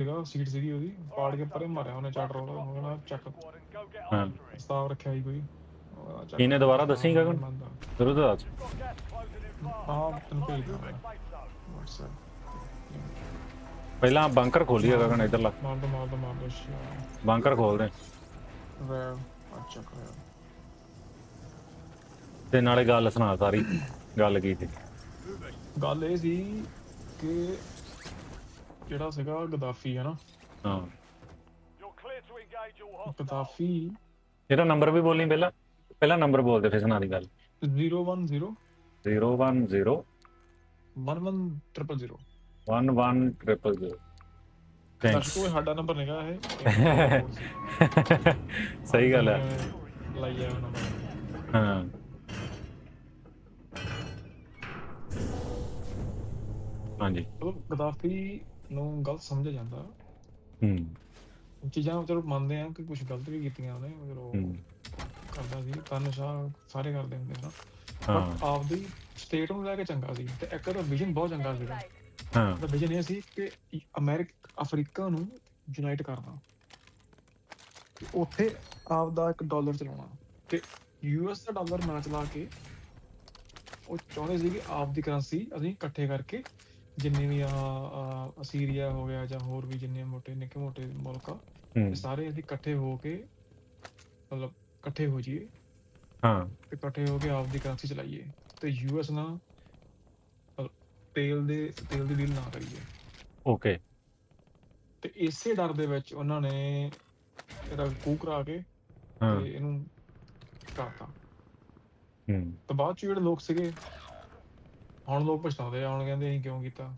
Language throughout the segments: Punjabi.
ਸੀਗਾ ਸੀਟ ਸੀਗੀ ਉਹਦੀ ਪਾੜ ਕੇ ਪਰੇ ਮਾਰਿਆ ਉਹਨੇ ਚਾਟ ਰੋਲ ਉਹ ਕਹਿੰਦਾ ਚੱਕ। ਹਾਂ। ਪ੍ਰਸਤਾਵ ਰੱਖਿਆ ਸੀ ਕੋਈ। ਇਹਨੇ ਦੁਬਾਰਾ ਦੱਸੀ ਗਗਨ? ਜ਼ਰੂਰ ਦੱਸ ਹਾਂ ਤੈਨੂੰ ਮੈਂ। WhatsApp ਪਹਿਲਾਂ ਬੰਕਰ ਖੋਲੀਏ ਗਗਨ ਇਧਰਲਾ। ਮਾਰ ਦੋ ਮਾਰ ਦੋ ਮਾਰ ਦੋ ਬੰਕਰ ਖੋਲਦੇ ਰੈਵ ਅੱਛਾ ਕਰਿਆ ਤੇ ਨਾਲੇ ਗੱਲ ਸੁਣਾ ਸਾਰੀ। ਗੱਲ ਕੀ ਸੀ? ਗੱਲ ਇਹ ਸੀ ਕਿ ਜਿਹੜਾ ਸੀਗਾ? ਗਦਾਫੀ ਹੈ ਨਾ? ਹਾਂ। ਗਦਾਫੀ। ਇਹਦਾ ਨੰਬਰ ਵੀ ਬੋਲੀ ਪਹਿਲਾਂ। ਪਹਿਲਾਂ ਨੰਬਰ ਬੋਲਦੇ ਫਿਰ ਸੁਣਾ ਦੀ ਗੱਲ। 010 010 11000 11000 ਥੈਂਕਸ ਕੋਈ ਸਾਡਾ ਨੰਬਰ ਨਹੀਂਗਾ ਇਹ। ਸਹੀ ਗੱਲ ਹੈ ਲਾਈਆ ਨੰਬਰ ਹਾਂ। ਹਾਂਜੀ। ਮਤਲਬ ਗਦਾਫੀ ਨੂੰ ਗਲਤ ਸਮਝਿਆ ਜਾਂਦਾ। ਹੂੰ। ਚੀਜ਼ਾਂ ਚਲੋ ਮੰਨਦੇ ਆ ਕਿ ਕੁਝ ਗਲਤ ਵੀ ਕੀਤੀਆਂ ਉਹਨੇ ਮਗਰ ਉਹ ਹੂੰ। ਕਰਦਾ ਸੀ ਤਾਂ ਨਸ਼ਾ ਸਾਰੇ ਕਰਦੇ ਹੁੰਦੇ ਨਾ। ਹਾਂ। ਬਟ ਆਪਦੀ ਸਟੇਟ ਨੂੰ ਲੈ ਕੇ ਚੰਗਾ ਸੀ ਤੇ ਇੱਕ ਦਾ ਵਿਜ਼ਨ ਬਹੁਤ ਚੰਗਾ ਸੀਗਾ। ਹਾਂ। ਉਹਦਾ ਵਿਜ਼ਨ ਇਹ ਸੀ ਕਿ ਅਮਰੀਕਾ ਅਫਰੀਕਾ ਨੂੰ ਯੂਨਾਈਟ ਕਰਨਾ। ਤੇ ਉੱਥੇ ਆਪਦਾ ਇੱਕ ਡਾਲਰ ਚਲਾਉਣਾ। ਤੇ ਯੂਐਸ ਦਾ ਡਾਲਰ ਨਾ ਚਲਾ ਕੇ ਉਹ ਚਾਹੁੰਦੇ ਸੀ ਕਿ ਆਪਦੀ ਕਰੰਸੀ ਅਸੀਂ ਇਕੱਠੇ ਕਰਕੇ ਜਿੰਨੇ ਵੀ ਆ ਆ ਸੀਰੀਆ ਹੋ ਗਿਆ ਜਾਂ ਹੋਰ ਵੀ ਜਿੰਨੇ ਮੋਟੇ ਨਿੱਕੇ ਮੋਟੇ ਮੁਲਕ ਆ ਹੂੰ। ਸਾਰੇ ਅਸੀਂ ਇਕੱਠੇ ਹੋ ਕੇ ਮਤਲਬ ਇਕੱਠੇ ਹੋ ਜਾਈਏ। ਹਾਂ। ਤੇ ਇਕੱਠੇ ਹੋ ਕੇ ਆਪਦੀ ਕਰੰਸੀ ਚਲਾਈਏ। ਤੇ ਯੂਐਸ ਨਾਲ ਮਤਲਬ ਤੇਲ ਦੇ ਤੇਲ ਦੀ ਡੀਲ ਨਾ ਕਰੀਏ। ਓਕੇ ਤੇ ਇਸੇ ਡਰ ਦੇ ਵਿੱਚ ਉਹਨਾਂ ਨੇ ਇਹਦਾ ਕੂ ਕਰਾ ਕੇ ਹਾਂ। ਤੇ ਇਹਨੂੰ ਕਰਤਾ। ਹੂੰ। ਤੇ ਬਾਅਦ ਚ ਜਿਹੜੇ ਲੋਕ ਸੀਗੇ ਹੁਣ ਲੋਕ ਪਛਤਾਉਂਦੇ ਆ ਹੁਣ ਕਹਿੰਦੇ ਅਸੀਂ ਕਿਉਂ ਕੀਤਾ?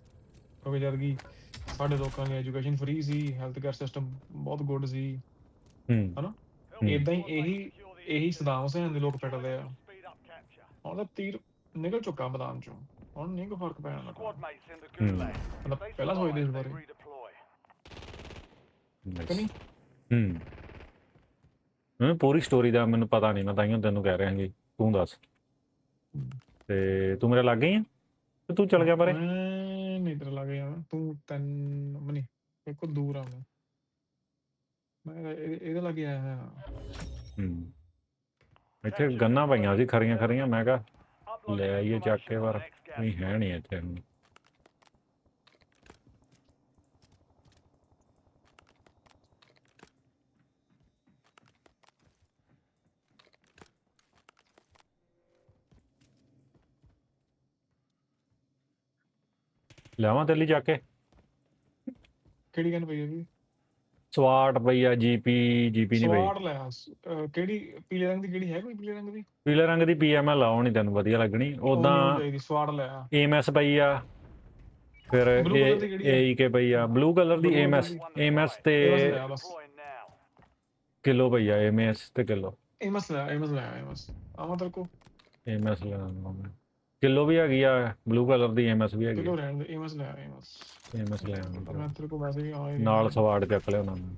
ਕਿਉਂਕਿ ਜਦ ਕਿ ਸਾਡੇ ਲੋਕਾਂ ਦੀ ਐਜੂਕੇਸ਼ਨ ਫ੍ਰੀ ਸੀ ਹੈਲਥ ਕੇਅਰ ਸਿਸਟਮ ਬਹੁਤ ਗੁੱਡ ਸੀ। ਹੂੰ। ਹਨਾ? ਹੂੰ। ਇਦਾਂ ਹੀ ਇਹੀ ਇਹੀ ਸਦਾਮ ਹੁਸੈਨ ਦੇ ਲੋਕ ਪਿੱਟਦੇ ਆ। ਹੁਣ ਤਾਂ ਤੀਰ ਨਿਕਲ ਚੁੱਕਾ ਮੈਦਾਨ ਚੋਂ। ਹੁਣ ਨਹੀਂ ਕੋਈ ਫ਼ਰਕ ਪੈਣ ਲੱਗਾ। ਹੂੰ। ਮਤਲਬ ਪਹਿਲਾਂ ਸੋਚਦੇ ਇਸ ਬਾਰੇ। ਕਿ ਨਹੀਂ? ਹੂੰ। ਮੈਨੂੰ ਪੂਰੀ ਸਟੋਰੀ ਦਾ ਮੈਨੂੰ ਪਤਾ ਨਹੀਂ ਮੈਂ ਤਾਈਓ ਤੈਨੂੰ ਕਹਿ ਰਿਹਾ ਕਿ ਤੂੰ ਦੱਸ। ਹੂੰ। ਤੇ ਤੂੰ ਮੇਰੇ ਲੱਗ ਗਈ ਆ? ਤੇ ਤੂੰ ਚਲ ਗਿਆ ਪਰੇ ਮੈਂ ਨਹੀਂ ਤੇਰੇ ਲੱਗ ਜਾਣਾ ਤੂੰ ਤੈਨ ਮਨੀ ਬਿਲਕੁਲ ਦੂਰ ਆ ਮੈਂ ਮੈਂ ਇਹ- ਇਹਦੇ ਲੱਗੇ ਆਇਆ ਹੋਇਆ। ਹੂੰ ਇੱਥੇ ਗੰਨਾ ਪਈਆਂ ਸੀ ਖਰੀਆਂ ਖਰੀਆਂ ਮੈਂ ਕਿਹਾ ਲੈ ਆਈਏ ਚੱਕ ਕੇ ਪਰ ਨਹੀਂ ਹੈ ਨਹੀਂ ਇੱਥੇ ਹੁਣ। ਲਿਆਵਾਂ ਤੇਲੀ ਚੱਕ ਕੇ? ਕਿਹੜੀ ਗਨ ਪਈ ਉਹਦੀ ਸਵਾਟ ਪਈਆ ਜੀਪੀ ਜੀਪੀ ਨਹੀਂ ਪਈ। ਸਵਾਰ ਲੈ ਆ। ਅਹ ਕਿਹੜੀ ਪੀਲੇ ਰੰਗ ਦੀ ਕਿਹੜੀ ਹੈ ਕੋਈ ਪੀਲੇ ਰੰਗ ਦੀ? ਪੀਲੇ ਰੰਗ ਦੀ ਪੀਐਮਐਲ ਨਹੀਂ ਤੈਨੂੰ ਵਧੀਆ ਲੱਗਣੀ। ਉਦਾਂ ਸਵਾਰ ਲੈ ਆ। ਏਐਮਐਸ ਪਈ ਆ ਫਿਰ Blue color ਦੀ ਕਿਹੜੀ ਆ? ਏਈਕੇ ਪਈ ਆ। ਬਲੂ ਕਲਰ ਦੀ Blue color ਏਐਮਐਸ ਦੀ। ਏਐਮਐਸ ਇਹ ਬਸ ਤੇ ਆ ਬਸ। ਕਿਲੋ ਪਈ ਆ ਏਐਮਐਸ ਤੇ ਕਿਲੋ। ਇਹ ਮਸ ਲੈ ਇਹ ਮਸ ਲੈ ਇਹ ਮਸ ਆਵਾਂ ਤੇਰੇ ਕੋ ਏਐਮਐਸ ਲੈਣਾ ਕਿਲੋ ਵੀ ਹੈਗੀ ਆ ਬਲੂ ਕਲਰ ਦੀ ਏਐਮਐਸ ਵੀ ਹੈਗੀ ਕਿਲੋ ਰਹਿਣ ਦੇ ਇਹ ਮਸ ਲੈ ਇਹ ਮਸ ਏਐਮਐਸ ਲੈ ਪਰ ਮੈਂ ਤੇਰੇ ਕੋ ਵੈਸੇ ਵੀ ਆ ਹੀ ਨਾਲ ਸਵਾੜ ਚੱਕ ਲਿਆ ਉਹਨਾਂ ਨੇ।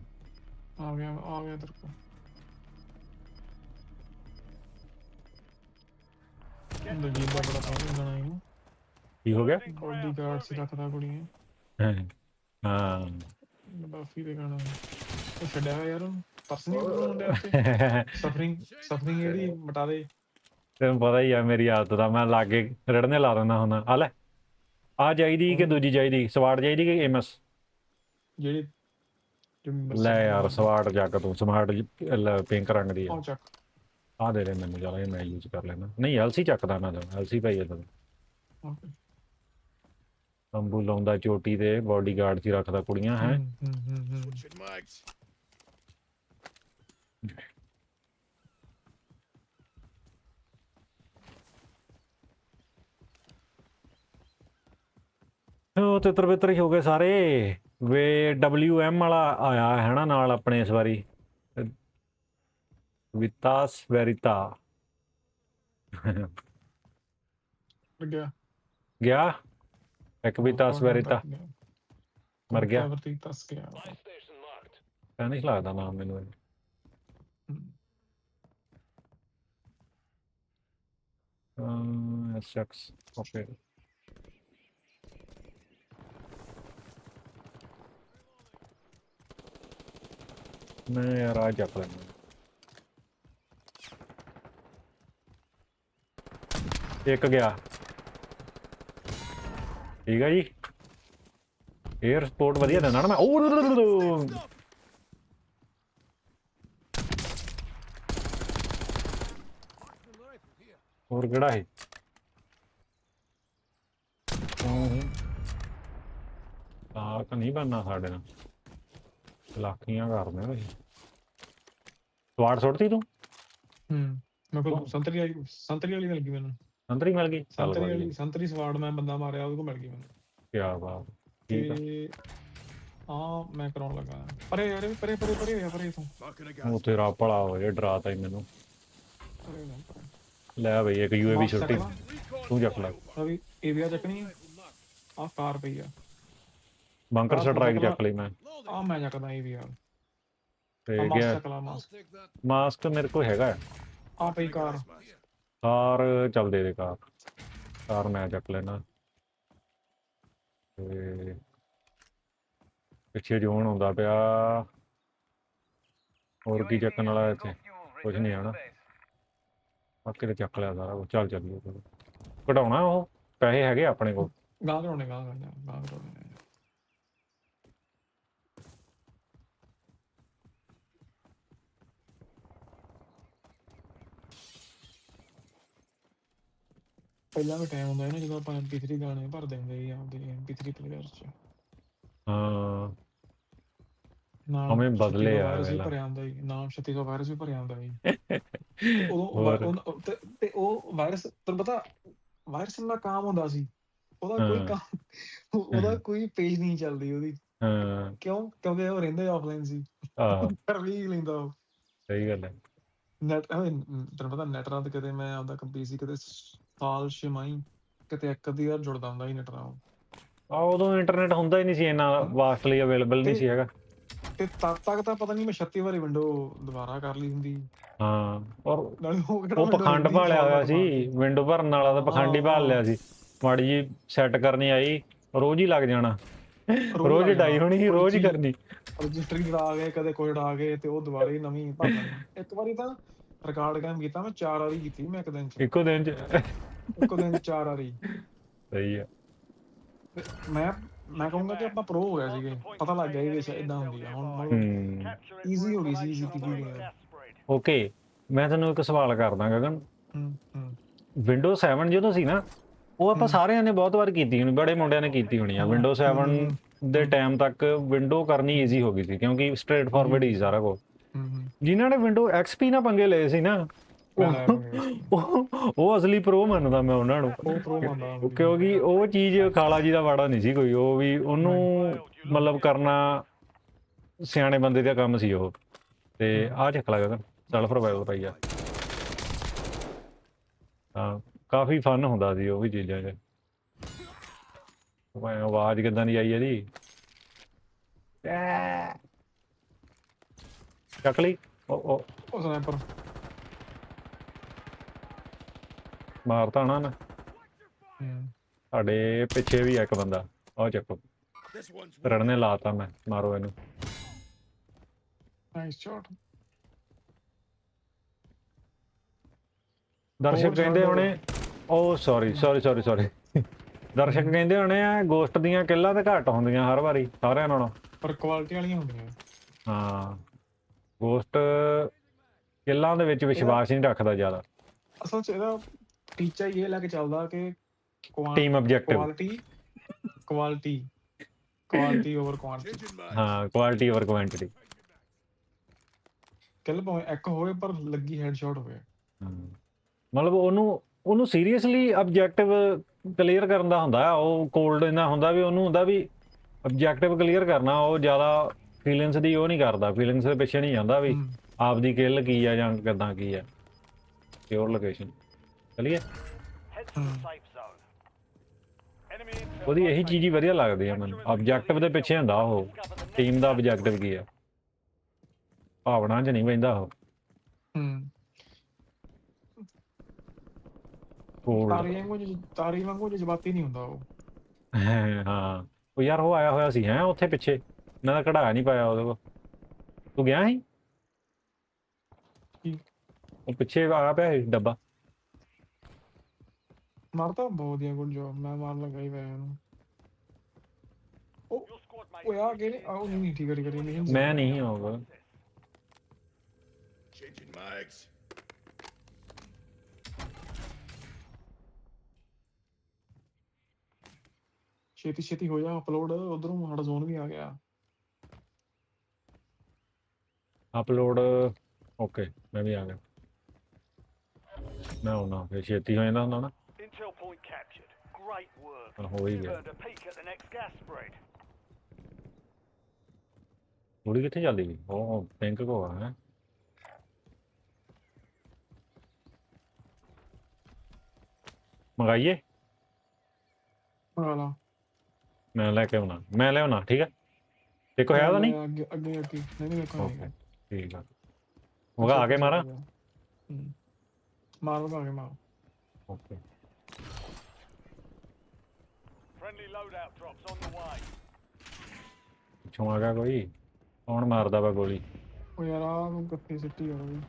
ਆ ਗਿਆ ਆ ਗਿਆ ਤੇਰੇ ਕੋ ਦਲਜੀਤ ਦਾ ਬੜਾ ਫੇਮਸ ਗਾਣਾ ਹੈ ਕੀ ਹੋ ਗਿਆ? ਬੋਡੀ ਗਾਰਡ ਸੀ ਰੱਖਦਾ ਕੁੜੀਆਂ ਹਾਂ ਬਾਫੀ ਦੇ ਗਾਣਾ। ਉਹ ਛੱਡਿਆ ਹੋਇਆ ਯਾਰ ਉਹਨੂੰ। ਪਰਸ ਨਹੀਂ ਬਣਾਉਂਦੇ ਆਪੇ ਸਫਰਿੰਗ ਸਫਰਿੰਗ ਇਹਦੀ ਮਟਾ ਦੇ। ਤੈਨੂੰ ਪਤਾ ਹੀ ਆ ਮੇਰੀ ਆਦਤ ਦਾ ਮੈਂ ਲਾਗੇ ਰੜਨੇ ਲਾ ਦਿੰਦਾ ਹੁੰਦਾ। ਆ ਲੈ ਆ ਚਾਹੀਦੀ ਕਿ ਦੂਜੀ ਚਾਹੀਦੀ? ਸਵਾੜ ਚਾਹੀਦੀ ਕਿ ਏਐਮਐਸ ਜਿਹੜੀ ਲੈ ਯਾਰ ਸਵਾੜ ਜੱਗ ਤੂੰ ਸਮਾਰਟ ਪਿੰਕ ਰੰਗ ਦੀ ਆ। ਚੱਕ। ਆ ਦੇ ਦੇ ਮੈਨੂੰ ਇਹ ਮੈਂ ਯੂਜ਼ ਕਰ ਲੈਣਾ ਨਹੀਂ ਐਲਸੀ ਚੱਕਦਾ ਮੈਂ ਤਾਂ ਐਲਸੀ ਭਾਈ ਇਹ ਤਾਂ ਓਕੇ ਤੰਬੂ ਲਾਉਂਦਾ ਚੋਟੀ ਤੇ ਬਾਡੀਗਾਰਡ 'ਚ ਹੀ ਰੱਖਦਾ ਕੁੜੀਆਂ ਹੈ ਹੂੰ ਹੂੰ ਹੂੰ ਹੂੰ Switching mags. ਉਹ ਤੇ ਤਰਬਿੱਤਰ ਹੀ ਹੋ ਗਏ ਸਾਰੇ। ਵੇ ਡਬਲਯੂ ਐਮ ਵਾਲਾ ਆਇਆ ਹੈ ਨਾ ਨਾਲ ਆਪਣੇ ਇਸ ਵਾਰੀ। ਵਿਤਾਸ ਵੈਰਿਤਾ। ਲੱਗਿਆ ਗਿਆ? ਇੱਕ ਵਿਤਾਸ ਵੈਰਿਤਾ। ਮਰ ਗਿਆ। ਵਰਤੀ ਤਸ ਗਿਆ ਸਪੈਨਿਸ਼ ਲੱਗਦਾ ਨਾਮ ਮੈਨੂੰ ਇਹ। Um SX okay. ਮੈਂ ਯਾਰ ਆ ਚੱਕ ਲੈਣਾ ਇੱਕ ਗਿਆ। ਠੀਕ ਆ ਜੀ। 에ਅਰ ਸਪੋਰਟ ਵਧੀਆ ਦਿੰਦਾ ਨਾ ਮੈਂ। ਉਹ ਹੋਰ ਕਿਹੜਾ ਹੈ ਤਾਂ ਨਹੀਂ ਬਣਨਾ ਸਾਡੇ ਨਾਲ। ਚਲਾਕੀਆਂ ਕਰਦੇ ਨੇ ਸਵਾੜ ਸੁੱਟਤੀ ਤੂੰ? ਹੂੰ ਮੈਂ ਕੋਲ ਸੰਤਰੀ ਵਾਲੀ ਸੰਤਰੀ ਵਾਲੀ ਮਿਲ ਗਈ ਮੈਨੂੰ। ਹੀ ਮਿਲ ਗਈ? ਸੰਤਰੀ ਵਾਲੀ ਸੰਤਰੀ ਸਵਾੜ ਮੈਂ ਬੰਦਾ ਮਾਰਿਆ ਉਹਦੇ ਕੋਲ ਮਿਲ ਗਈ ਮੈਨੂੰ। ਕੀ ਬਾਤ ਠੀਕ ਆ। ਹਾਂ ਮੈਂ ਕਰਾਉਣ ਲੱਗਾ। ਪਰੇ ਅਰੇ ਪਰੇ ਪਰੇ ਪਰੇ ਹੋਇਆ ਪਰੇ ਤੋਂ ਉਹ ਤੇਰਾ ਭਲਾ ਡਰਾਤਾ ਹੀ ਮੈਨੂੰ। ਪਰੇ ਹੋਇਆ, ਪਰੇ। ਲੈ ਬਈ ਇੱਕ ਯੂਏਵੀ ਛੁੱਟੀ? ਤੂੰ ਚੱਕ ਲੈ। ਰਵੀ ਏਵੀਆ ਚੱਕਣੀ ਆ। ਕਾਰ ਪਈ ਆ। ਬੰਕਰ ਤੂੰ ਸਟਰਾਈਕ ਚੱਕ ਲਾ। ਲਈ ਮੈਂ। ਆ ਮੈਂ ਚੱਕਦਾ ਏਵੀਆ ਤੇ ਆ ਮਾਸਕ ਗਿਆ ਲਾ ਮਾਸਕ ਮਾਸਕ ਮੇਰੇ ਕੋਲ ਹੈਗਾ। ਆ ਪਈ ਕਾਰ। ਕਾਰ ਚੱਲ ਦੇ ਦੇ ਕਾਰ। ਕਾਰ ਮੈਂ ਚੱਕ ਲੈਣਾ ਤੇ ਪਿੱਛੇ ਜੋਨ ਆਉਂਦਾ ਪਿਆ। ਹੋਰ ਕੀ ਚੱਕਣ ਵਾਲਾ ਇੱਥੇ? ਕੁਝ ਨਹੀਂ ਆਣਾ ਬਾਕੀ ਤੇ ਚੱਕ ਲਿਆ ਸਾਰਾ ਕੁਛ। ਚੱਲ ਚੱਲੀਏ। ਚਲੋ ਕਢਾਉਣਾ ਉਹ? ਪੈਸੇ ਹੈਗੇ ਆਪਣੇ ਕੋਲ? ਗਾਂ ਕਰਾਉਣੇ ਗਾਂ ਕਰਾਉਣੇ ਪਹਿਲਾਂ ਵੀ ਟਾਈਮ ਹੁੰਦਾ ਹੈ ਨਾ ਜਦੋਂ ਆਪਾਂ MP3 ਗਾਣੇ ਭਰ ਦਿੰਦੇ ਸੀ ਆਪਦੇ MP3 ਪਲੇਅਰ 'ਚ। ਹਾਂ। ਨਾਮ ਉਵੇਂ ਬਦਲੇ 3600 ਆ ਵਾਇਰਸ ਵੀ ਵੇਲਾ। ਭਰਿਆ ਹੁੰਦਾ ਸੀ ਨਾਮ 3600 ਵਾਇਰਸ ਵੀ ਭਰਿਆ ਹੁੰਦਾ ਸੀ। ਉਦੋਂ ਹੋਰ। ਵਾ- ਉਨ- ਤੇ- ਤੇ ਉਹ ਵਾਇਰਸ ਤੈਨੂੰ ਪਤਾ ਵਾਇਰਸ ਦਾ ਕੰਮ ਹੁੰਦਾ ਸੀ। ਉਹਦਾ ਕੋਈ ਹਾਂ। ਕੰਮ ਉਹਦਾ ਕੋਈ ਪੇਜ ਨਹੀਂ ਚੱਲਦੀ ਉਹਦੀ। ਹਾਂ। ਕਿਉਂ? ਕਿਉਂਕਿ ਉਹ ਰਹਿੰਦੇ ਆਫਲਾਈਨ ਸੀ। ਆਹ ਕਰ ਵੀ ਲੈਂਦਾ ਉਹ। ਸਹੀ ਗੱਲ ਹੈ। ਨੈਟ ਤੈਨੂੰ ਪਤਾ ਨੈਟ ਨਾਲ ਤੇ ਕਦੇ ਮੈਂ ਆਪਦਾ ਕੰਪੀ ਸੀ ਕਦੇ ਸਾਲ ਛਮਾਈ ਕਿਤੇ ਇੱਕ ਅੱਧੀ ਵਾਰ ਜੁੜਦਾ ਹੁੰਦਾ ਸੀ ਨੈਟ ਨਾਲ। ਆ ਉਦੋਂ ਇੰਟਰਨੈਟ ਹੁੰਦਾ ਹੀ ਨਹੀਂ ਸੀ ਇੰਨਾ ਵਾਸਟਲੀ ਅਵੇਲੇਬਲ ਨਹੀਂ ਸੀ ਹੈਗਾ। ਤੇ ਤਦ ਤੱਕ ਤਾਂ ਪਤਾ ਨਹੀਂ ਮੈਂ 36 ਵਾਰੀ ਵਿੰਡੋ ਦੁਬਾਰਾ ਕਰ ਲਈ ਹੁੰਦੀ। ਹਾਂ ਔਰ ਨਾਲੇ ਉਹ ਕਿਹੜਾ ਉਹ window ਪਖੰਡ ਭਾਲਿਆ ਹੋਇਆ ਸੀ। ਵਿੰਡੋ ਭਰਨ ਵਾਲਾ ਤਾਂ ਪਖੰਡ ਹੀ ਭਾਲ ਲਿਆ ਸੀ। ਮਾੜੀ ਜੀ ਸੈੱਟ ਕਰਨੀ ਆਈ ਰੋਜ਼ ਹੀ ਲੱਗ ਜਾਣਾ। ਰੋਜ਼ ਲੱਗ ਡਾਈ ਜਾਣਾ। ਹੋਣੀ ਸੀ ਰੋਜ਼ ਹੀ ਕਰਨੀ। ਰਜਿਸਟਰੀ ਜੜਾ ਗਏ ਕਦੇ ਕੋਈ ਜੜਾ ਗਏ ਤੇ ਉਹ ਦੁਬਾਰੇ ਨਵੀਂ ਭਰ ਲੈਣੀ। ਇੱਕ ਵਾਰੀ ਤਾਂ ਰਿਕਾਰਡ ਕੰਮ ਕੀਤਾ ਮੈਂ ਚਾਰ ਵਾਰੀ ਕੀਤੀ ਮੈਂ ਇੱਕ ਦਿਨ ਚ। ਇੱਕੋ ਦਿਨ ਚ। ਇੱਕ ਦਿਨ ਚ ਚਾਰ ਵਾਰੀ। ਸਹੀ ਆ। ਤੇ ਮੈਂ ਮੈਂ ਕਹੂੰਗਾ ਕਿ ਆਪਾਂ ਪ੍ਰੋ ਹੋ ਗਏ ਸੀਗੇ। ਪਤਾ ਲੱਗ ਗਿਆ ਇਹ ਵਿੱਚ ਇਦਾਂ ਹੁੰਦੀ ਆ। ਹੁਣ ਹੂੰ। ਈਜ਼ੀ ਹੋ ਗਈ ਸੀ ਈਜ਼ੀ ਕੀਤੀ ਗਈ ਓਕੇ ਮੈਂ ਤੈਨੂੰ ਇੱਕ ਸਵਾਲ ਕਰਦਾ ਗਗਨ। ਹੂੰ ਹੂੰ। ਵਿੰਡੋ 7 ਜਦੋਂ ਸੀ ਨਾ ਉਹ ਆਪਾਂ। ਸਾਰਿਆਂ ਨੇ ਬਹੁਤ ਵਾਰ ਕੀਤੀ ਹੋਣੀ ਬੜੇ ਮੁੰਡਿਆਂ ਨੇ ਕੀਤੀ ਹੋਣੀ ਆ। ਵਿੰਡੋ 7 ਹਮ। ਦੇ ਟਾਈਮ ਤੱਕ ਵਿੰਡੋ ਕਰਨੀ ਈਜ਼ੀ ਹੋ ਗਈ ਸੀ ਕਿਉਂਕਿ ਸਟ੍ਰੇਟ ਫਾਰਵਰਡ ਹੀ ਸਾਰਾ ਕੁਝ ਜਿਨ੍ਹਾਂ ਨੇ ਵਿੰਡੋ XP ਨਾਲ ਪੰਗੇ ਲਏ ਸੀ ਨਾ ਉਹ ਅਸਲੀ ਪ੍ਰੋ ਮੰਨਦਾ ਮੈਂ ਉਹਨਾਂ ਨੂੰ। ਉਹ ਪ੍ਰੋ ਮੰਨਦਾ ਕਿਉਂਕਿ ਉਹ ਚੀਜ਼ ਖਾਲਾ ਜੀ ਦਾ ਵਾੜਾ ਨਹੀਂ ਸੀ ਕੋਈ ਉਹ ਵੀ ਉਹਨੂੰ ਮਤਲਬ ਕਰਨਾ ਸਿਆਣੇ ਬੰਦੇ ਦਾ ਕੰਮ ਸੀ ਉਹ। ਤੇ ਆਹ ਚੱਕ ਲਾ ਗਗਨ ਸੈਲਫ ਰਿਵਾਈਵਲ ਪਾਈ ਆ। ਕਾਫੀ ਫਨ ਹੁੰਦਾ ਸੀ ਉਹ ਵੀ ਚੀਜ਼ਾਂ ਐਂ ਆਵਾਜ਼ ਕਿਦਾਂ ਦੀ ਆਈ ਇਹਦੀ? ਐ। ਚੱਕ ਲਈ। ਉਹ ਉਹ। ਉਹ ਸਨੈਪਰ ਮਾਰਤਾ ਨਾ ਨਾ ਸਾਡੇ ਪਿੱਛੇ ਵੀ ਆ ਇੱਕ ਬੰਦਾ। ਆਹ ਚੱਕੋ। ਰੜਨੇ ਲਾਤਾ ਮੈਂ। ਮਾਰੋ ਇਹਨੂੰ। ਨਾਈਸ ਸ਼ਾਟ ਦਰਸ਼ਕ ਕਹਿੰਦੇ ਹੋਣੇ ਓ ਸੌਰੀ ਸੌਰੀ ਸੌਰੀ ਸੌਰੀ ਦਰਸ਼ਕ ਕਹਿੰਦੇ ਹੋਣੇ ਆ ਗੋਸਟ ਦੀਆਂ ਕਿੱਲਾਂ ਤੇ ਘੱਟ ਹੁੰਦੀਆਂ ਹਰ ਵਾਰੀ ਸਾਰਿਆਂ ਨਾਲੋਂ। ਪਰ ਕੁਆਲਿਟੀ ਵਾਲੀਆਂ ਹੁੰਦੀਆਂ। ਹਾਂ। ਗੋਸਟ ਕਿੱਲਾਂ ਦੇ ਵਿੱਚ ਵਿਸ਼ਵਾਸ ਨਹੀਂ ਰੱਖਦਾ ਜ਼ਿਆਦਾ। ਅਸਲ ਚ ਇਹਦਾ ਟੀਚਾ ਇਹ ਲੈ ਕੇ ਚੱਲਦਾ ਕਿ team objective quality quality quality over quantity ਹਾਂ ਕੁਆਲਿਟੀ ਓਵਰ ਕੁਆਂਟੀਟੀ ਕਿll ਭਾਵੇਂ ਇੱਕ ਹੋਵੇ ਪਰ ਲੱਗੀ ਹੈਡਸ਼ਾਟ ਹੋਵੇ। ਮਤਲਬ ਉਹਨੂੰ ਉਹਨੂੰ ਸੀਰੀਅਸਲੀ ਆਬਜੈਕਟਿਵ ਕਲੀਅਰ ਕਰਨ ਦਾ ਹੁੰਦਾ। ਆ ਉਹ ਕੋਲਡ ਇਹਨਾਂ ਹੁੰਦਾ ਵੀ ਉਹਨੂੰ ਹੁੰਦਾ ਵੀ ਆਬਜੈਕਟਿਵ ਕਲੀਅਰ ਕਰਨਾ ਉਹ ਜ਼ਿਆਦਾ ਫੀਲਿੰਗਸ ਦੀ ਉਹ ਨਹੀਂ ਕਰਦਾ ਫੀਲਿੰਗਸ ਦੇ ਪਿੱਛੇ ਨਹੀਂ ਜਾਂਦਾ ਵੀ। ਆਪਦੀ ਕਿੱਲ ਕੀ ਆ ਜਾਂ ਕਿਦਾਂ ਕੀ ਆ। ਪਿਓਰ ਲੋਕੇਸ਼ਨ ਚਲਿਏ? ਉਹਦੀ ਇਹੀ ਚੀਜ਼ ਹੀ ਵਧੀਆ ਲੱਗਦੀ ਆ ਮੈਨੂੰ। ਆਬਜੈਕਟਿਵ ਦੇ ਪਿੱਛੇ ਹੁੰਦਾ ਉਹ। ਟੀਮ ਦਾ ਆਬਜੈਕਟਿਵ ਕੀ ਆ? ਭਾਵਨਾ 'ਚ ਨਹੀਂ ਪੈਂਦਾ ਉਹ। ਹੂੰ। ਕੋਲਡ ਤਾਰੀ ਵਾਂਗੂ ਜ- ਤਾਰੀ ਵਾਂਗੂ ਜਜ਼ਬਾਤੀ ਨਹੀਂ ਹੁੰਦਾ ਉਹ। ਹਾਂ। ਉਹ ਯਾਰ ਉਹ ਆਇਆ ਹੋਇਆ ਸੀ ਹੈ ਉੱਥੇ ਪਿੱਛੇ। ਇਹਨਾਂ ਦਾ ਕਢਾਇਆ ਨਹੀਂ ਪਾਇਆ ਉਹਦੇ ਕੋਲ। ਤੂੰ ਗਿਆ ਸੀ? ਕੀ? ਉਹ ਪਿੱਛੇ ਆ ਪਿਆ ਸੀ ਡੱਬਾ। ਮਾਰਤਾ ਬਹੁਤ ਵਧੀਆ ਗੁੱਡ ਜੋਬ ਮੈਂ ਮਾਰਨ ਲੱਗਾ ਹੀ Your squad mate ਓਏ ਆ ਕੇ ਨਹੀਂ ਆਉ ਨਹੀਂ ਨਹੀਂ ਠੀਕ ਹੈ ਹੈ ਹੈ, ਨਹੀਂ ਮੈਂ ਨਹੀਂ Changing mags. ਛੇਤੀ ਛੇਤੀ ਹੋ ਜਾ ਅਪਲੋਡ ਉਧਰੋਂ ਸਾਡਾ ਜ਼ੋਨ ਵੀ ਆ ਗਿਆ। ਅਪਲੋਡ ਓਕੇ ਮੈਂ ਵੀ ਆ ਗਿਆ। ਮੈਂ ਆਉਣਾ ਫਿਰ ਛੇਤੀ ਹੋ ਜਾਂਦਾ ਹੁੰਦਾ ਨਾ। Intel point captured. Great work. ਤਾਂ ਹੋ ਹੀ You've ਗਿਆ। earned a peek at the next gas spread. ਕੁੜੀ ਕਿੱਥੇ ਚੱਲੀ ਗਈ? ਉਹ ਪਿੰਕ ਕੋ ਆ ਹੈ। ਮੰਗਾਈਏ? ਮੰਗਾ ਲਾ। ਮੈਂ ਲੈ ਕੇ ਆਉਣਾ। ਮੈਂ ਲੈ ਆਉਣਾ ਠੀਕ ਹੈ ਕੋਈ ਹੈ ਤਾਂ ਨਹੀਂ? ਅੱਗੇ ਅੱਗੇ ਅੱਗੇ। ਨਹੀਂ ਨਹੀਂ ਓਕੇ ਠੀਕ ਆ। ਮੰਗਾ ਆ ਕੇ ਮਾਰਾਂ? ਹੂੰ। ਮਾਰ ਲਗਾ ਕੇ ਮਾਰ। Okay. Friendly loadout drops on the way. ਪਿੱਛੋਂ ਆ ਗਿਆ ਕੋਈ? ਕੌਣ ਮਾਰਦਾ ਵਾ ਗੋਲੀ? ਉਹ ਯਾਰ ਆ ਨੂੰ ਕਿੱਥੇ ਸਿੱਟੀ ਹੋ ਗਈ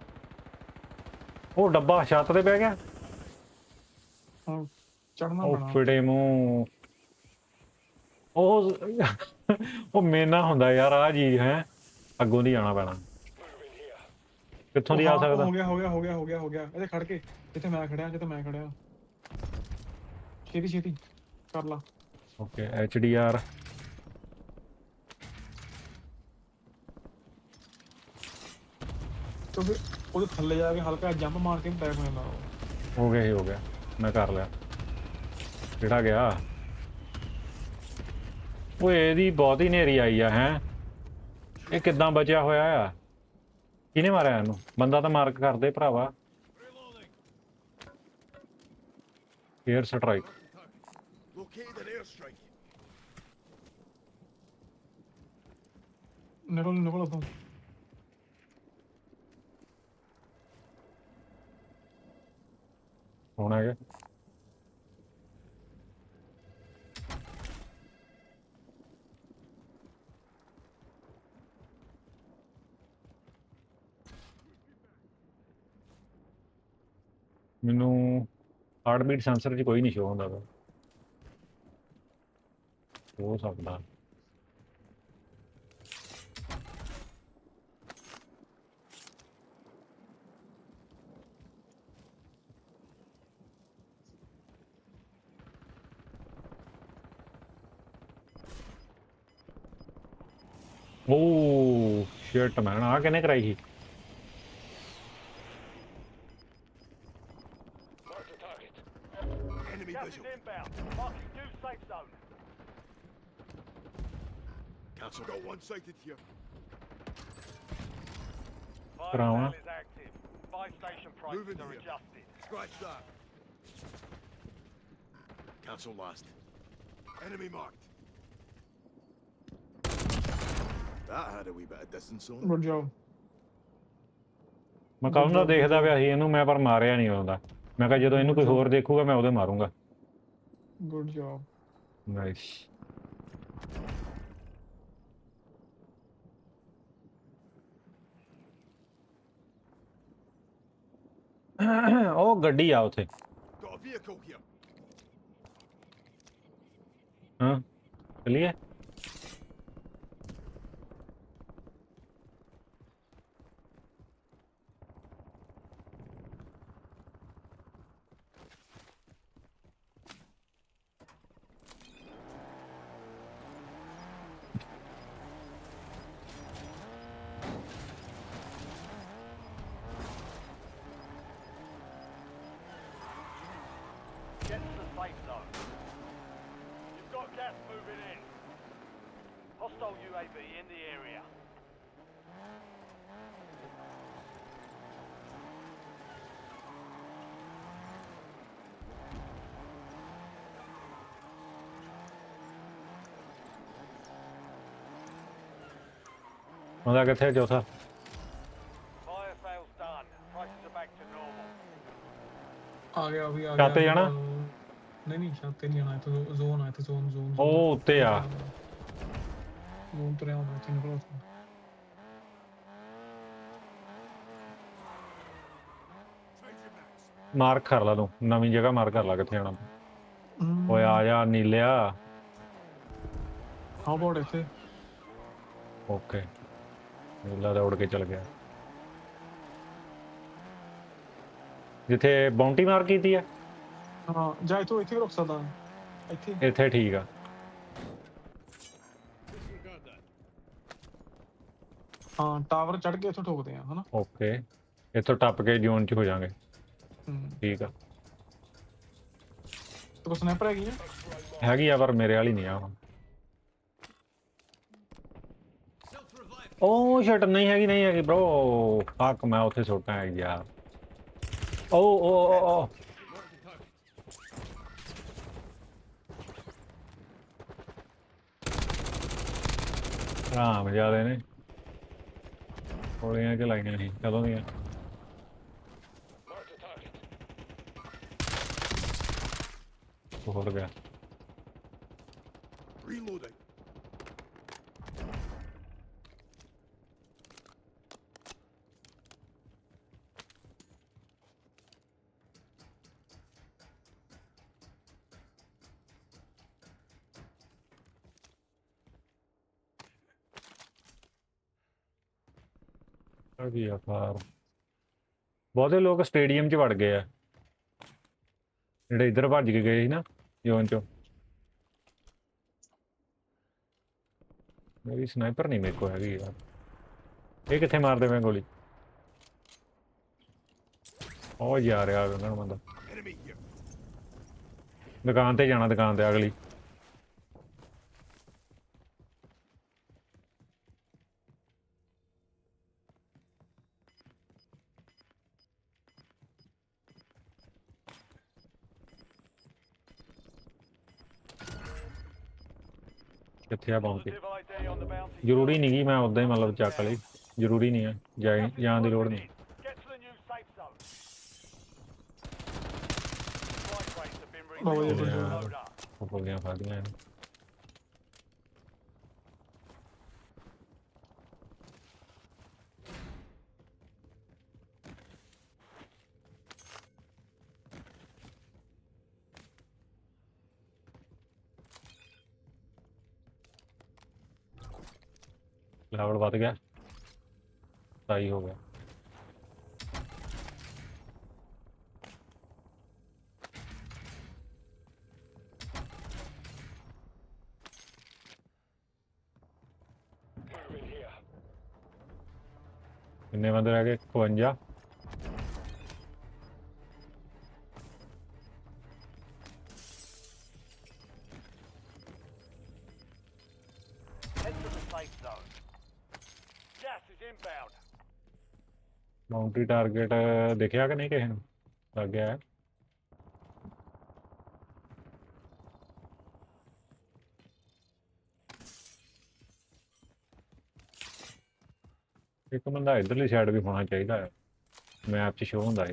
ਉਹ ਡੱਬਾ ਛੱਤ ਤੇ ਬਹਿ ਗਿਆ? ਹਾਂ ਚੜਨਾ ਉਹ ਪੈਣਾ। ਫਿੜੇ ਮੂੰਹ। ਉਹ ਉਹ ਮੇਨਾ ਹੁੰਦਾ ਯਾਰ ਆ ਚੀਜ਼ ਹੈ। ਅੱਗੋਂ ਦੀ ਆਣਾ ਪੈਣਾ। ਕਿੱਥੋਂ ਦੀ ਆ ਹਾਂ, ਸਕਦਾ ਹੋ ਗਿਆ ਹੋ ਗਿਆ ਹੋ ਗਿਆ ਹੋ ਗਿਆ ਹੋ ਗਿਆ ਇਹਦੇ ਖੜ ਕੇ ਜਿੱਥੇ ਮੈਂ ਖੜਿਆ ਜਿੱਥੇ ਮੈਂ ਖੜਿਆ ਛੇਤੀ ਛੇਤੀ ਕਰ ਲਾ ਓਕੇ ਐਚ ਡੀ ਆਰ ਕਿਉਂਕਿ ਉਹਦੇ ਥੱਲੇ ਜਾ ਕੇ ਹਲਕਾ ਜੰਪ ਮਾਰ ਕੇ ਬੈਕ ਹੋ ਜਾਂਦਾ ਉਹ ਹੋ ਗਿਆ ਹੀ ਹੋ ਗਿਆ ਮੈਂ ਕਰ ਲਿਆ ਕਿਹੜਾ ਗਿਆ ਓਏ ਇਹਦੀ ਬਹੁਤ ਹੀ ਨੇਰੀ ਆਈ ਆ ਹੈ ਇਹ ਕਿੱਦਾਂ ਬਚਿਆ ਹੋਇਆ ਆ ਕਿਹਨੇ ਮਾਰਿਆ ਇਹਨੂੰ ਬੰਦਾ ਤਾਂ ਮਾਰਕ ਕਰਦੇ ਭਰਾਵਾ air strike Located an airstrike. ਨਿਕਲ ਨਿਕਲ ਉਤੋਂ ਕੌਣ ਹੈਗਾ ਮੈਨੂੰ ਹਾਰਟਬੀਟ ਸੈਂਸਰ 'ਚ ਕੋਈ ਨਹੀਂ ਸ਼ੋ ਹੁੰਦਾ ਵਾ ਹੋ ਸਕਦਾ। ਉਹ ਸ਼ਿਟ ਮੈਨ ਆ ਕਿਨੇ ਕਰਾਈ ਸੀ? Enemy Gas visual. is inbound. Marking new safe zone. Cancel. Got one sighted here. Fire Bravo. sale is active. Buy station prices Moving are here. adjusted. Scratch that. Cancel last. Enemy marked. That had a wee bit of distance on it. Good job ਮੈਂ ਕੱਲ ਦਾ ਦੇਖਦਾ ਪਿਆ ਸੀ ਇਹਨੂੰ ਮੈਂ ਪਰ ਮਾਰਿਆ ਨਹੀਂ ਆਉਂਦਾ ਮੈਂ ਕਿਹਾ ਜਦੋਂ ਇਹਨੂੰ ਕੋਈ ਹੋਰ ਦੇਖੂਗਾ ਮੈਂ ਉਹਦੇ ਮਾਰੂੰਗਾ। ਗੁੱਡ ਜੋਬ ਨਾਈਸ ਉਹ ਗੱਡੀ ਆ ਉਥੇ. ਹਾਂ ਚਲਿਏ Get to the safe zone. You've got gas moving in. Hostile UAV in the area. ਉਹਦਾ ਕਿੱਥੇ ਚੌਥਾ Fire sales done. Prices are back to normal. ਆ ਗਿਆ ਵੀ ਆ ਛੱਤ ਤੇ ਜਾਣਾ? ਨਹੀਂ ਨਹੀਂ ਛੱਤ ਤੇ ਨਹੀਂ ਜਾਣਾ ਇੱਥੇ ਜ਼ੋਨ ਆ ਇੱਥੇ ਜ਼ੋਨ ਜ਼ੋਨ ਉਹ ਉੱਤੇ ਆ ਜ਼ੋਨ ਤੁਰਿਆ ਹੁੰਦਾ ਇੱਥੇ ਨਿਕਲੋ ਉੱਥੋਂ। ਮਾਰਕ ਕਰ ਲਾ ਤੂੰ ਨਵੀਂ ਜਗ੍ਹਾ ਮਾਰਕ ਕਰ ਲਾ ਕਿੱਥੇ ਜਾਣਾ ਹਮ, ਓਏ ਆ ਜਾ ਨੀਲਿਆ how about ਇੱਥੇ ਓਕੇ ਨੀਲਾ ਦਾ ਉੜ ਕੇ ਚਲ ਗਿਆ। ਜਿੱਥੇ ਬਾਉਂਟੀ ਮਾਰ ਕੀਤੀ ਆ? ਹਾਂ ਜਾਂ ਇੱਥੋਂ ਇੱਥੇ ਰੁਕ ਸਕਦਾ ਇੱਥੇ ਇੱਥੇ ਠੀਕ ਆ। ਹਾਂ ਟਾਵਰ ਚੜ ਕੇ ਇੱਥੋਂ ਠੋਕਦੇ ਆ ਹਨਾ? ਓਕੇ ਇੱਥੋਂ ਟੱਪ ਕੇ ਜ਼ੋਨ 'ਚ ਹੋ ਜਾਾਂਗੇ। ਠੀਕ ਆ। ਤੇ ਸਨੈਪਰ ਹੈਗੀ ਆ? ਹੈਗੀ ਆ ਪਰ ਮੇਰੇ ਵਾਲੀ ਨਹੀਂ ਆ ਹੁਣ। ਓ ਸ਼ਟ ਨਹੀਂ ਹੈਗੀ ਨਹੀਂ ਹੈਗੀ ਬ్రో ਫੱਕ ਮੈਂ ਉੱਥੇ ਸੁੱਟਾਂ ਹੈ ਯਾਰ ਓ ਓ ਓ ਓ ਰਾਮ ਜਿਆਦੇ ਨੇ ਗੋਲੀਆਂ ਚਲਾਈਆਂ ਸੀ ਕਦੋਂ ਦੀਆਂ ਹੋਰ ਗਿਆ Reloading. ਆ ਗਈ ਆ ਫਾਰ ਬਹੁਤੇ ਲੋਕ ਸਟੇਡੀਅਮ 'ਚ ਵੜ ਗਏ ਆ। ਜਿਹੜੇ ਇੱਧਰ ਭੱਜ ਕੇ ਗਏ ਸੀ ਨਾ, ਜ਼ੋਨ 'ਚੋਂ। ਮੇਰੀ ਸਨਾਈਪਰ ਨਹੀਂ ਮੇਰੇ ਕੋਲ ਹੈਗੀ ਯਾਰ। ਇਹ ਕਿੱਥੇ ਮਾਰਦੇ ਮੈਂ ਗੋਲੀ? ਉਹ ਜਾ ਰਿਹਾ ਉਹਨਾਂ ਨੂੰ ਬੰਦਾ। ਦੁਕਾਨ ਤੇ ਜਾਣਾ, ਦੁਕਾਨ ਤੇ ਅਗਲੀ। ਪਹੁੰਚ bounty. ਜ਼ਰੂਰੀ ਨਹੀਂ ਗੀ ਮੈਂ ਉਦਾਂ ਹੀ ਮਤਲਬ ਚੱਕ ਲਈ ਜ਼ਰੂਰੀ ਨਹੀਂ ਹੈ ਜਾਈ ਜਾਣ ਦੀ ਲੋੜ ਨਹੀਂ Get to the new safe zone. Strike Lawar बढ़ गया। सही हो गया। कितने बंदे रह गए? इकवंजा ਬਾਉਂਡਰੀ ਟਾਰਗੇਟ ਦੇਖਿਆ ਕਿ ਨਹੀਂ ਕਿਸੇ ਨੂੰ? ਲੱਗ ਗਿਆ ਇੱਕ ਬੰਦਾ ਇਧਰਲੀ ਸਾਈਡ ਵੀ ਹੋਣਾ ਚਾਹੀਦਾ ਹੈ। ਮੈਪ 'ਚ ਸ਼ੋ ਹੁੰਦਾ ਹੈ।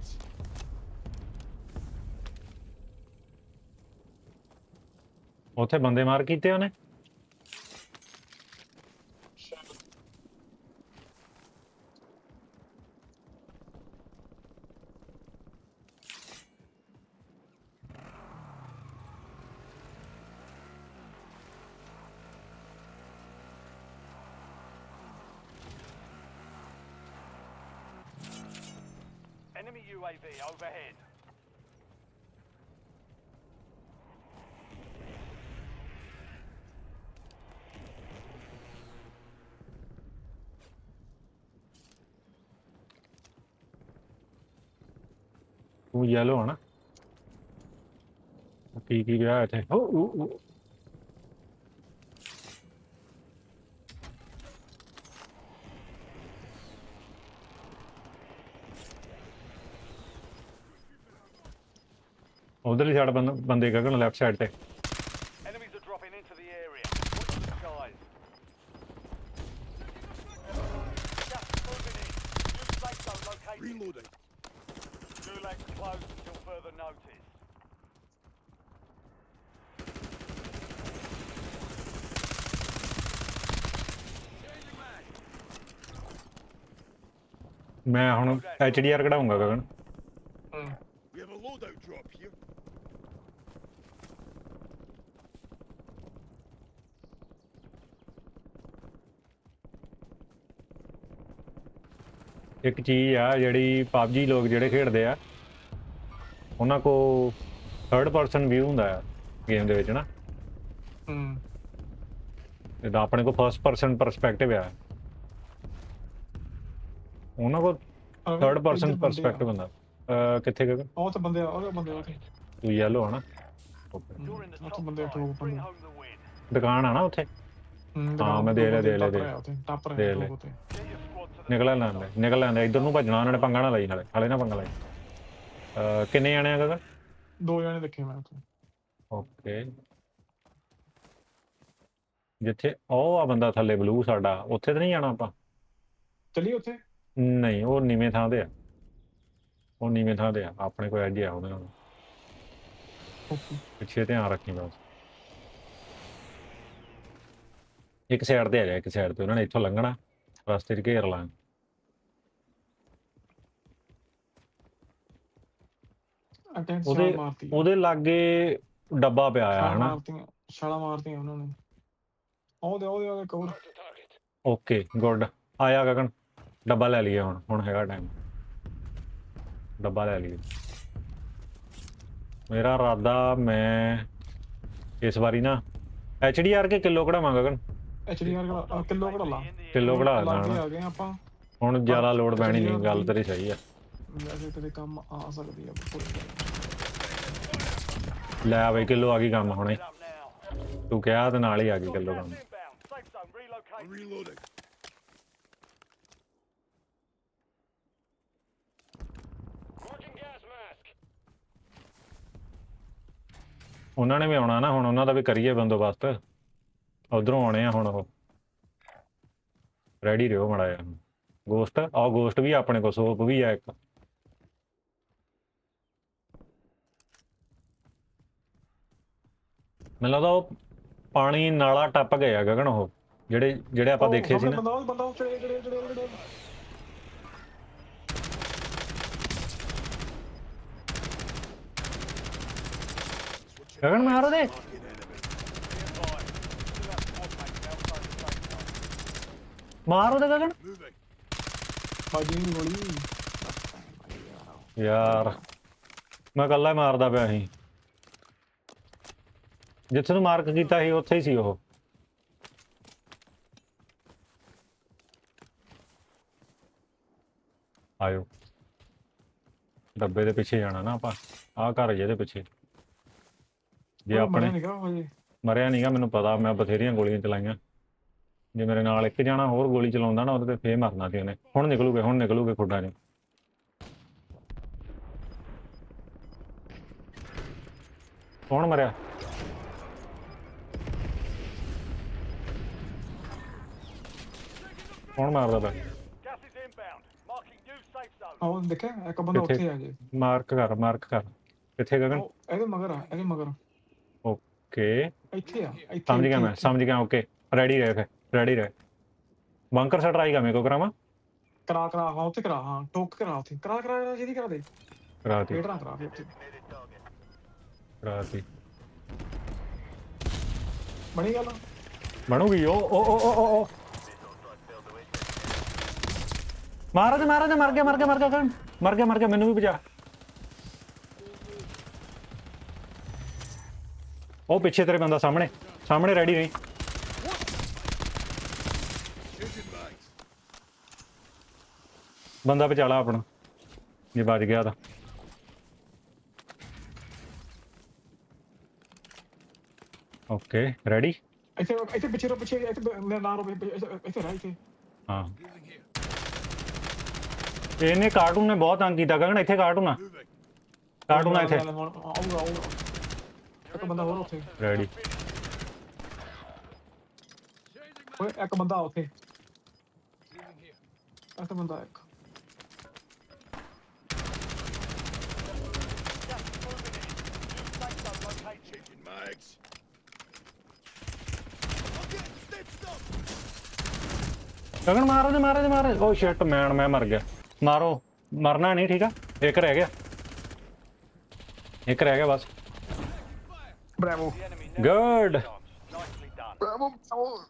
Perfect. ਉੱਥੇ ਬੰਦੇ ਮਾਰ ਕੀਤੇ ਉਹਨੇ Enemy UAV overhead. ਤੂੰ ਯੈਲੋ ਹਨਾ ਕੀ ਕੀ ਵਿਆਹ ਇੱਥੇ ਓ ਓ ਓ ਉਧਰਲੀ ਸਾਈਡ ਬੰਦੇ ਗਗਨ ਲੈਫਟ ਸਾਈਡ ਤੇ Enemies are dropping into the area. Watch the skies. Gas is moving in. New safe zone located. Reloading. Gulag's closed until further notice. ਮੈਂ ਹੁਣ ਐਚਡੀਆਰ ਕਢਾਉਂਗਾ ਗਗਨ ਇੱਕ ਚੀਜ਼ ਆ ਜਿਹੜੀ ਪਬਜੀ ਲੋਕ ਜਿਹੜੇ ਖੇਡਦੇ ਆ ਉਹਨਾਂ ਕੋ ਥਰਡ ਪਰਸਨ ਵਿਊ ਹੁੰਦਾ ਆ ਗੇਮ ਦੇ ਵਿੱਚ ਨਾ। ਹੂੰ। ਜਿੱਦਾਂ ਆਪਣੇ ਕੋ ਫਰਸਟ ਪਰਸਨ ਪਰਸਪੈਕਟਿਵ ਆ। ਉਹਨਾਂ ਕੋ ਥਰਡ ਪਰਸਨ ਪਰਸਪੈਕਟਿਵ ਹੁੰਦਾ। ਕਿੱਥੇ ਗਗਨ ਉਹ ਤਾਂ ਬੰਦੇ ਆ ਉਹ ਬੰਦੇ ਆ ਤੂੰ ਯੈਲੋ ਆ ਨਾ? Okay. You're in the ਉਹ ਤਾਂ ਬੰਦੇ। ਬੰਦੇ. ਦੁਕਾਨ ਆ ਨਾ ਉੱਥੇ? ਹੂੰ ਮੈਂ ਦੇ ਲਿਆ, ਦੇ ਲਿਆ, ਦੇ ਦੇ ਰਿਹਾ squad to the ਨਿਕਲ ਨਿਕਲ ਲੈਂਦੇ ਇੱਧਰ ਨੂੰ ਭੱਜਣਾ ਉਹਨਾਂ ਨੇ ਪੰਗਾ ਨਾ ਲਈ ਨਾਲੇ ਹਾਲੇ ਨਾ ਪੰਗਾ ਲਈ। ਅਹ ਕਿੰਨੇ ਜਾਣੇ ਆ ਗਗਨ ਦੋ ਜਣੇ ਦੇਖੇ ਮੈਂ ਉੱਥੇ। ਓਕੇ। ਜਿੱਥੇ ਉਹ ਆ ਬੰਦਾ ਥੱਲੇ ਬਲੂ ਸਾਡਾ ਉੱਥੇ ਤਾਂ ਨਹੀਂ ਜਾਣਾ ਆਪਾਂ? ਚੱਲੀ ਉੱਥੇ? ਨਹੀਂ ਉਹ ਨੀਵੇਂ ਥਾਂ ਤੇ ਆ। ਉਹ ਨੀਵੇਂ ਥਾਂ ਤੇ ਆ ਆਪਣੇ ਕੋਲ ਐਜ ਆ ਉਹਦੇ ਨਾਲ। ਓਕੇ। ਪਿੱਛੇ ਧਿਆਨ ਰੱਖੀ ਬਸ। ਇੱਕ ਸਾਈਡ ਤੇ ਆ ਜਾ ਇੱਕ ਸਾਈਡ ਤੇ ਉਹਨਾਂ ਨੇ ਇੱਥੋਂ ਲੰਘਣਾ ਰਸਤੇ 'ਚ ਘੇਰ ਲਾਂ ਅਟੈਂਕ ਉਹਦੇ- ਮਾਰਤੀ ਉਹਦੇ ਲਾਗੇ ਡੱਬਾ ਪਿਆ ਆ ਹਨਾ? ਮਾਰਤੀਆਂ ਛਾਲਾਂ ਮਾਰਤੀਆਂ ਉਹਨਾਂ ਨੇ। ਉਹਦੇ ਉਹਦੇ ਉਹਦੇ ਕਵਰ ਓਕੇ ਗੁੱਡ। ਆਇਆ ਗਗਨ। ਡੱਬਾ ਲੈ ਲਈਏ ਹੁਣ ਹੁਣ ਹੈਗਾ ਟਾਈਮ ਡੱਬਾ ਲੈ ਲਈਏ। ਮੇਰਾ ਇਰਾਦਾ ਮੈਂ ਇਸ ਵਾਰੀ ਨਾ ਐਚਡੀਆਰ ਕੇ ਕਿਲੋ ਕਢਾਵਾਂ ਗਗਨ? ਐਚਡੀਆਰ ਦਾ ਕਿਲੋ ਘੜਾ ਲਾ। ਕਿਲੋ ਕਢਾ ਲਾਗੇ ਦੇਣਾ ਆ ਗਏ ਆਪਾਂ। ਹੁਣ ਜ਼ਿਆਦਾ ਲੋਡ ਪੈਣੀ ਨਹੀਂ ਗੱਲ ਤੇਰੀ ਸਹੀ ਆ। ਵੈਸੇ ਤੇਰੇ ਕੰਮ ਆ ਸਕਦੀ ਆ, ਕੋਈ ਲੈ ਬਈ ਕਿਲੋ ਆ ਗਈ ਕੰਮ ਹੁਣੇ। ਤੂੰ ਕਿਹਾ ਤੇ ਨਾਲ ਹੀ ਆ ਗਈ ਕਿਲੋ ਕੰਮ। reloading. ਉਹਨਾਂ ਨੇ ਵੀ ਆਉਣਾ ਨਾ, ਹੁਣ ਉਹਨਾਂ ਦਾ ਵੀ ਕਰੀਏ ਬੰਦੋਬਸਤ। ਉਧਰੋਂ ਆਉਣੇ ਆ ਹੁਣ ਉਹ। ਰੈਡੀ ਰਹੋ ਮੜਾ ਆ ਗੋਸਟ ਆ ਗੋਸਟ ਵੀ ਆਪਣੇ ਕੋਲ, ਸੋਪ ਵੀ ਆ ਇੱਕ। ਮੈਨੂੰ ਲੱਗਦਾ ਉਹ ਪਾਣੀ ਨਾਲਾ ਟੱਪ ਗਏ ਆ ਗਗਨ ਉਹ ਜਿਹੜੇ ਜਿਹੜੇ ਆਪਾਂ ਦੇਖੇ ਸੀ ਨਾ। ਬੰਦਾ ਉਹ ਬੰਦਾ ਉਹ ਚੜੇ ਚੜੇ ਚੜੇ ਚੜੇ ਗਗਨ ਮਾਰ ਉਹਦੇ ਮਾਰ ਉਹਦੇ ਗਗਨ. ਬਾਜੀ ਦੀ ਗੋਲੀ। ਯਾਰ ਮੈਂ ਕੱਲਾ ਹੀ ਮਾਰਦਾ ਪਿਆ ਸੀ। ਜਿੱਥੇ ਨੂੰ ਮਾਰਕ ਕੀਤਾ ਸੀ ਉੱਥੇ ਹੀ ਸੀ ਉਹ। ਆਇਓ। ਡੱਬੇ ਦੇ ਪਿੱਛੇ ਜਾਣਾ ਨਾ ਆਪਾਂ। ਆਹ ਘਰ ਜਿਹਦੇ ਪਿੱਛੇ। ਜੇ ਆਪਣੇ ਮਰਿਆ ਨਹੀਂਗਾ ਮੈਨੂੰ ਪਤਾ ਮੈਂ ਬਥੇਰੀਆਂ ਗੋਲੀਆਂ ਚਲਾਈਆਂ। ਜੇ ਮੇਰੇ ਨਾਲ ਇੱਕ ਜਾਣਾ ਹੋਰ ਗੋਲੀ ਚਲਾਉਂਦਾ ਨਾ ਉਹਦੇ ਤੇ ਫੇਰ ਮਰਨਾ ਸੀ ਉਹਨੇ। ਹੁਣ ਨਿਕਲੂਗੇ ਹੁਣ ਨਿਕਲੂਗੇ ਖੁੱਡਾਂ 'ਚ ਕੌਣ ਮਰਿਆ? ਕੌਣ ਮਾਰਦਾ ਪਿਆ Gas is inbound. Marking new safe zone. ਆਹ ਦੇਖਿਆ ਇੱਕ ਬੰਦਾ? ਉੱਥੇ ਆ ਜੇ ਮਾਰਕ ਕਰ ਮਾਰਕ ਕਰ। ਕਿੱਥੇ ਗਗਨ। ਉਹ ਇਹਦੇ ਮਗਰ ਆ ਇਹਦੇ ਮਗਰ ਓਕੇ। ਇੱਥੇ ਆ ਇੱਥੇ ਸਮਝ ਗਿਆ ਇੱਥੇ, ਮੈਂ ਸਮਝ ਗਿਆ ਓਕੇ। ਰੈਡੀ ਰਹੇ ਫਿਰ ਰੈਡੀ ਰਹੇ। ਬੰਕਰ ਸਾ ਟਰਾਈ ਕਰ ਮੇਰੇ ਕੋ ਕਰਾਵਾਂ? ਕਰਾ ਕਰਾ ਹਾਂ ਉੱਥੇ ਕਰਾ ਹਾਂ ਟੋਕ ਕਰਾ ਉੱਥੇ। ਕਰਾ ਕਰਾ ਕਰਾ ਜਿਹਦੀ ਕਰਾ ਦੇ। ਕਰਾਤੀ ਵੇਟ ਨਾ ਕਰਾ ਫਿਰ ਉੱਥੇ। ਕਰਾਤੀ ਬਣੀ ਗੱਲ ਬਣੂਗੀ ਉਹ ਉਹ ਉਹ ਉਹ। ਉਹ, ਉਹ ਮਾਰ ਗਿਆ ਮਰ ਗਿਆ ਮਰ ਗਿਆ ਕੌਣ? ਮਰ ਗਿਆ ਮਰ ਗਿਆ ਮੈਨੂੰ ਵੀ ਬਚਾ। ਉਹ ਪਿੱਛੇ ਤੇਰੇ ਬੰਦਾ ਸਾਹਮਣੇ ਸਾਹਮਣੇ ਰੈਡੀ mags. ਬੰਦਾ ਬਚਾਲਾ ਆਪਣਾ ਜੇ ਬਚ ਗਿਆ ਤਾਂ। ਓਕੇ ਰੈਡੀ ਇੱਥੇ ਇੱਥੇ ਪਿੱਛੇ ਰੋ ਪਿੱਛੇ ਇੱਥੇ ਮੇਰਾ ਨਾਮ ਰੋ ਇੱਥੇ ਰਹਿ ਇੱਥੇ। ਹਾਂ. ਇਹਨੇ ਕਾਰਟੂਨ ਨੇ ਬਹੁਤ ਤੰਗ ਕੀਤਾ ਗਗਨ ਇੱਥੇ ਕਾਰਟੂਨ ਆ. ਕਾਰਟੂਨ ਆ ਇੱਥੇ ਆਊਗਾ ਆਊਗਾ ਇੱਕ ਬੰਦਾ ਹੋਰ ਉੱਥੇ ਰੈਡੀ ਓਏ ਇੱਕ ਬੰਦਾ ਉੱਥੇ. ਇੱਕ ਬੰਦਾ ਇੱਕ mags. ਗਗਨ ਮਾਰ ਦੇ ਮਾਰ ਓ ਸ਼ਿਟ ਮੈਨ ਮੈਂ ਮਰ ਗਿਆ ਮਾਰੋ। ਮਰਨਾ ਨਹੀਂ ਠੀਕ ਆ? ਇੱਕ ਰਹਿ ਗਿਆ। ਇੱਕ ਰਹਿ ਗਿਆ ਬਸ। ਬ੍ਰੈਵੋ। Done. ਬ੍ਰੈਵੋ ਬ੍ਰੈਵੋ।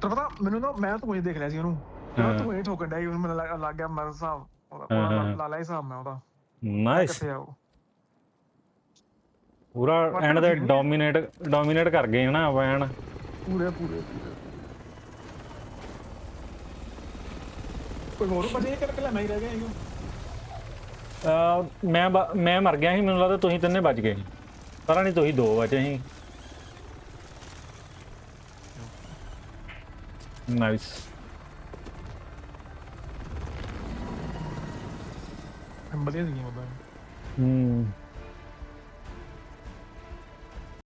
ਤੈਨੂੰ ਪਤਾ ਮੈਨੂੰ ਨਾ ਮੈਂ ਤੂੰ ਇਹ ਦੇਖ ਰਿਹਾ ਸੀ ਉਹਨੂੰ। ਹਾਂ। ਤੂੰ ਇਹ ਠੋਕਣ ਡਿਆ ਮੈਨੂੰ ਲੱਗ- ਗਿਆ ਮਰ ਹਿਸਾਬ। ਉਹਦਾ। ਲਾ ਲਿਆ ਹਿਸਾਬ ਮੈਂ ਉਹਦਾ। ਨਾਈਸ ਪੂਰਾ ਐਂਡ ਦੇ ਡੋਮੀਨੇਟ ਡੋਮੀਨੇਟ ਕਰ ਗਏ ਹਨਾ ਆਪਾਂ ਐਨ ਪੂਰੇ ਪੂਰੇ ਪੂਰੇ। ਕੋਈ ਹੋਰ ਬਚੇ ਕਿ ਇਕੱਲਾ ਮੈਂ ਹੀ ਰਹਿ ਗਿਆ ਇਹੋ ਅਹ ਮੈਂ ਬ- ਮੈਂ ਮਰ ਗਿਆ ਸੀ ਮੈਨੂੰ ਲੱਗਦਾ ਤੁਸੀਂ ਤਿੰਨੇ ਬਚ ਗਏ ਸੀ। ਪਤਾ ਨਹੀਂ ਤੁਸੀਂ ਦੋ ਬਚੇ ਸੀ। ਨਾਈਸ ਵਧੀਆ ਸੀ ਉਹਦਾ ਹੂੰ।